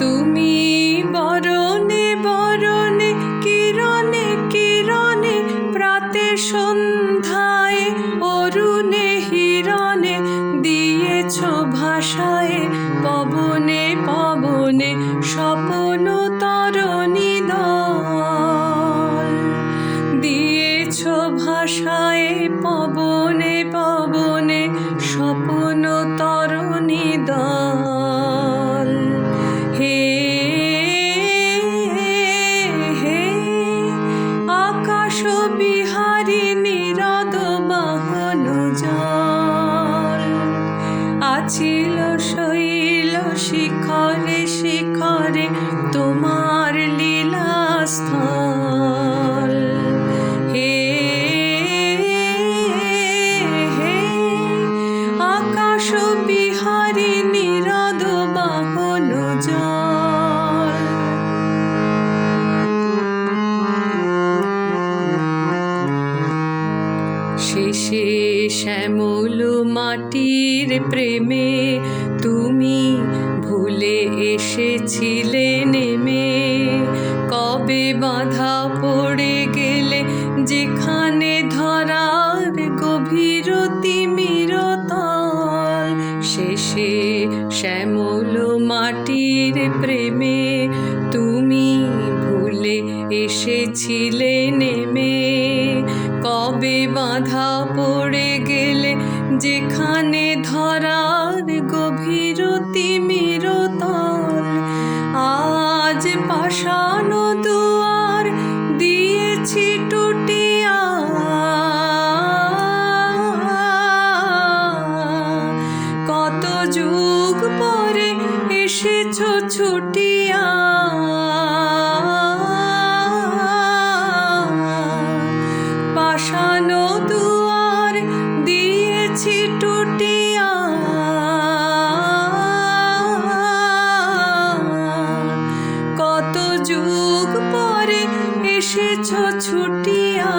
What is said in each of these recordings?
তুমি বরণে বরণে কিরণে কিরণে অরুণে হিরণে দিয়েছ ভাষায় পবনে পবনে স্বপন ভাষায় পবনে পবনে স্বপন তরণী দল হে হে, আকাশ বিহারী নিরদ বাহন জল। আছিল শৈল শিখরে শিখরে তোমার শেষে শ্যামল মাটির প্রেমে তুমি ভুলে এসেছিলে নেমে। কবে বাধা পড়ে গেলে যেখানে শ্যামল মাটির প্রেমে তুমি ভুলে এসেছিলে নেমে। কবে বাঁধা পড়ে গেলে যেখানে ধরার গভীর তিমিরতল আজ পাষাণ দুয়ার দিয়েছি টুটিয়া যুগ পরে এসেছ ছুটিয়া। দুয়ার দিয়েছি টুটিয়া। কত যুগ পরে এসেছ ছুটিয়া।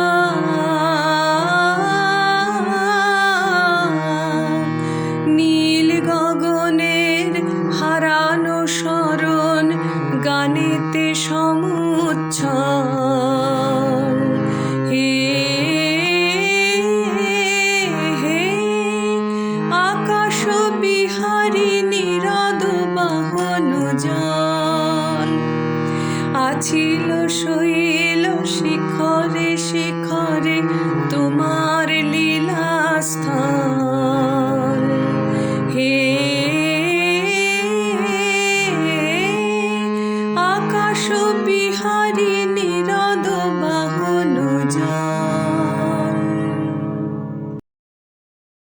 হারিণী রদবাহন জল আছিল শৈল শিখরে শিখরে তোমার